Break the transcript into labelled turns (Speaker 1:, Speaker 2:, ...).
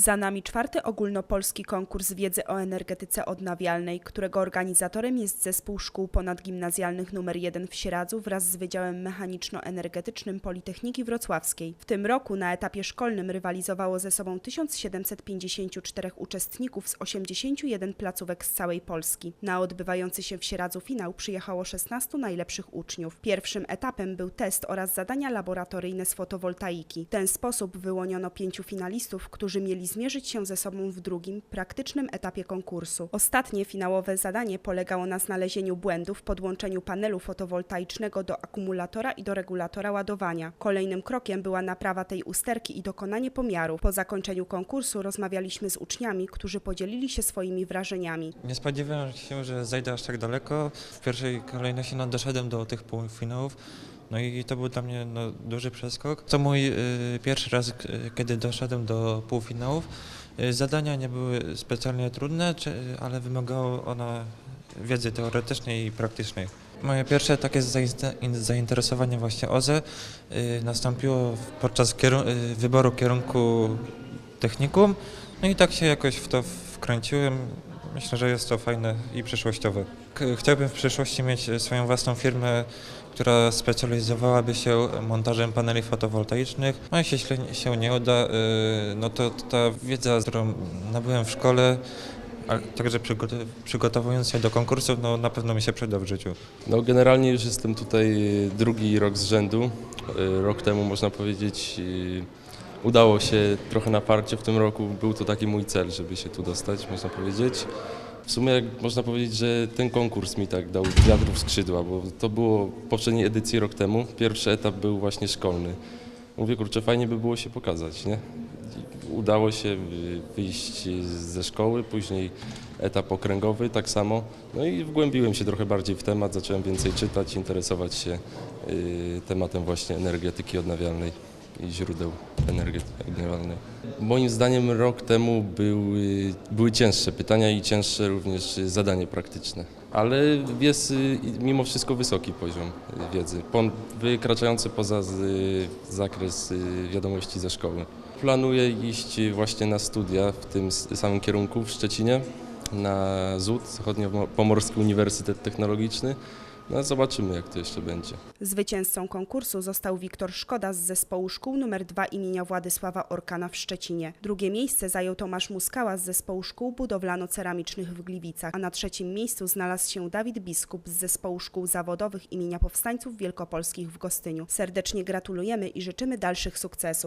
Speaker 1: Za nami czwarty ogólnopolski konkurs wiedzy o energetyce odnawialnej, którego organizatorem jest Zespół Szkół Ponadgimnazjalnych nr 1 w Sieradzu wraz z Wydziałem Mechaniczno-Energetycznym Politechniki Wrocławskiej. W tym roku na etapie szkolnym rywalizowało ze sobą 1754 uczestników z 81 placówek z całej Polski. Na odbywający się w Sieradzu finał przyjechało 16 najlepszych uczniów. Pierwszym etapem był test oraz zadania laboratoryjne z fotowoltaiki. W ten sposób wyłoniono pięciu finalistów, którzy mieli zmierzyć się ze sobą w drugim, praktycznym etapie konkursu. Ostatnie finałowe zadanie polegało na znalezieniu błędów w podłączeniu panelu fotowoltaicznego do akumulatora i do regulatora ładowania. Kolejnym krokiem była naprawa tej usterki i dokonanie pomiarów. Po zakończeniu konkursu rozmawialiśmy z uczniami, którzy podzielili się swoimi wrażeniami.
Speaker 2: Nie spodziewałem się, że zajdę aż tak daleko. W pierwszej kolejności no, doszedłem do tych półfinałów. No i to był dla mnie no, duży przeskok. To mój y, pierwszy raz, kiedy doszedłem do półfinałów. Y, zadania nie były specjalnie trudne, czy, ale wymagało ono wiedzy teoretycznej i praktycznej. Moje pierwsze takie zainteresowanie właśnie OZE y, nastąpiło podczas kierun- y, wyboru kierunku technikum. No i tak się jakoś w to wkręciłem. Myślę, że jest to fajne i przyszłościowe. Chciałbym w przyszłości mieć swoją własną firmę, która specjalizowałaby się montażem paneli fotowoltaicznych. No jeśli się- nie uda, e, no to ta wiedza, którą nabyłem w szkole, a także przygotowując się do konkursów, no na pewno mi się przyda w życiu.
Speaker 3: No generalnie już jestem tutaj drugi rok z rzędu. Y, Rok temu można powiedzieć y, udało się trochę na parcie w tym roku. Był to taki mój cel, żeby się tu dostać, można powiedzieć. W sumie można powiedzieć, że ten konkurs mi tak dał wiatru w skrzydła, bo to było w poprzedniej edycji rok temu. Pierwszy etap był właśnie szkolny. Mówię, kurczę, fajnie by było się pokazać, nie? Udało się wyjść ze szkoły, później etap okręgowy tak samo. No i wgłębiłem się trochę bardziej w temat, zacząłem więcej czytać, interesować się y, tematem właśnie energetyki odnawialnej źródeł energii odnawialnej. Moim zdaniem rok temu były, były cięższe pytania i cięższe również zadanie praktyczne. Ale jest y, mimo wszystko wysoki poziom wiedzy, wykraczający poza zakres y, wiadomości ze szkoły. Planuję iść właśnie na studia w tym samym kierunku w Szczecinie, na ZUT, Zachodnio-Pomorski Uniwersytet Technologiczny. No zobaczymy, jak to jeszcze będzie.
Speaker 1: Zwycięzcą konkursu został Wiktor Szkoda z zespołu szkół nr 2 imienia Władysława Orkana w Szczecinie. Drugie miejsce zajął Tomasz Muskała z zespołu szkół budowlano-ceramicznych w Gliwicach, a na trzecim miejscu znalazł się Dawid Biskup z zespołu szkół zawodowych imienia Powstańców Wielkopolskich w Gostyniu. Serdecznie gratulujemy i życzymy dalszych sukcesów.